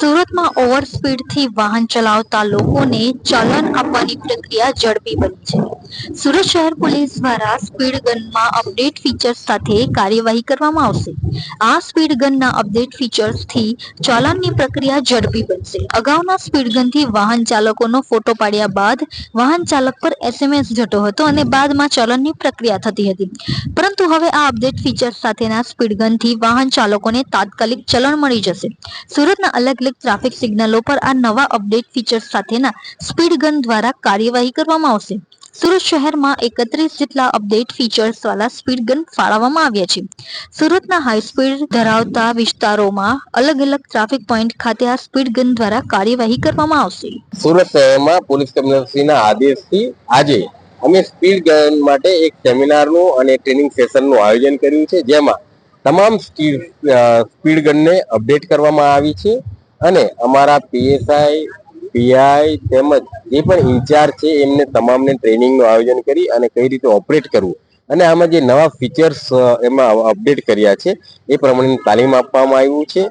સુરતમાં ઓવર સ્પીડથી વાહન ચલાવતા લોકોને ચલન આપવાની પ્રક્રિયા ઝડપી બની છે. સુરત શહેર પોલીસ દ્વારા સ્પીડ ગનમાં અપડેટ ફીચર્સ સાથે કાર્યવાહી કરવામાં આવશે. આ સ્પીડ ગનના અપડેટ ફીચર્સથી ચલનની પ્રક્રિયા ઝડપી બનશે. અગાઉના સ્પીડ ગનથી વાહન ચાલકોનો ફોટો પાડ્યા બાદ વાહન ચાલક પર એસએમએસ જતો હતો અને બાદમાં ચલનની પ્રક્રિયા થતી હતી. પરંતુ હવે આ અપડેટ ફીચર્સ સાથેના સ્પીડ ગનથી વાહન ચાલકોને તાત્કાલિક ચલણ મળી જશે. સુરતના અલગ અલગ ટ્રાફિક સિગ્નલો પર આ નવા અપડેટ ફીચર્સ સાથેના સ્પીડ ગન દ્વારા કાર્યવાહી કરવામાં આવશે. સુરત શહેરમાં એકત્રીસ જેટલા અપડેટ ફીચર્સ વાળા સ્પીડ ગન ફાળવવામાં આવ્યા છે. સુરતના હાઈ સ્પીડ ધરાવતા વિસ્તારોમાં અલગ અલગ ટ્રાફિક પોઈન્ટ ખાતે આ સ્પીડ ગન દ્વારા કાર્યવાહી કરવામાં આવશે. સુરત શહેરમાં પોલીસ કમિશનરશ્રીના આદેશથી આજે અમે સ્પીડ ગન માટે એક સેમિનારનું અને ટ્રેનિંગ સેશનનું આયોજન કર્યું છે. જેમાં તમામ સ્પીડ ગનને અપડેટ કરવામાં આવી છે. અને અમારા પીએસઆઈ, પીઆઈ તેમજ જે પણ ઇન્ચાર્જ છે, એમને તમામને ટ્રેનિંગનું આયોજન કરી અને કઈ રીતે ઓપરેટ કરવું. અને આમાં જે નવા ફીચર્સ એમાં અપડેટ કર્યા છે, એ પ્રમાણે તાલીમ આપવામાં આવ્યું છે.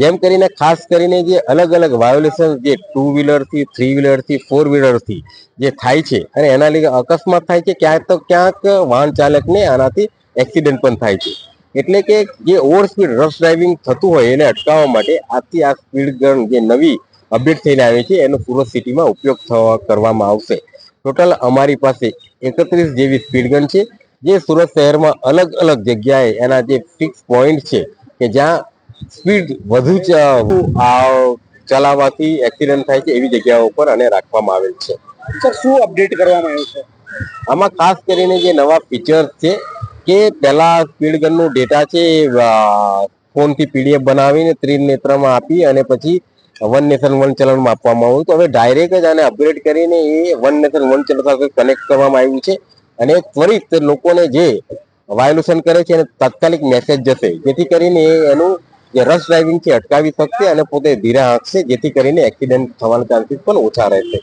જેમ કરીને ખાસ કરીને જે અલગ અલગ વાયોલેશન જે ટુ વ્હીલરથી, થ્રી વ્હીલરથી, ફોર વ્હીલરથી જે થાય છે, અને એના લીધે અકસ્માત થાય છે ક્યાંક તો ક્યાંક વાહન ચાલકને આનાથી એક્સિડન્ટ પણ થાય છે. એટલે કે જે ઓવર સ્પીડ રફ ડ્રાઇવિંગ થતું હોય એને અટકાવવા માટે આજથી આ સ્પીડ ગન જે નવી અપડેટ થઈને આવી છે એનો સુરત સિટીમાં ઉપયોગ થવા કરવામાં આવશે. ટોટલ અમારી પાસે એકત્રીસ જેવી સ્પીડ ગન છે જે સુરત શહેરમાં અલગ અલગ જગ્યાએ એના જે ફિક્સ પોઈન્ટ છે કે જ્યાં સ્પીડ વધુ ચલાવવાથી એક્સિડન્ટ થાય છે એવી જગ્યાઓ પર અને રાખવામાં આવેલ છે. સર શું અપડેટ કરવામાં આવ્યું છે? આમાં ખાસ કરીને જે નવા ફીચર્સ છે કે પહેલા સ્પીડ ડેટા છે ફોનથી પીડીએફ બનાવીને ત્રિનેત્રમાં આપી અને પછી વન નેશન વન ચલણમાં આપવામાં આવ્યું. તો હવે ડાયરેક્ટ જ આને અપગ્રેડ કરીને એ વન નેશન વન ચલણ સાથે કનેક્ટ કરવામાં આવ્યું છે અને ત્વરિત લોકોને જે વાયોલેશન કરે છે એને તાત્કાલિક મેસેજ જશે. જેથી કરીને એ એનું જે રશ ડ્રાઇવિંગ છે અટકાવી શકશે અને પોતે ધીરા આંકશે જેથી કરીને એક્સિડન્ટ થવાના ચાન્સીસ પણ ઓછા રહેશે.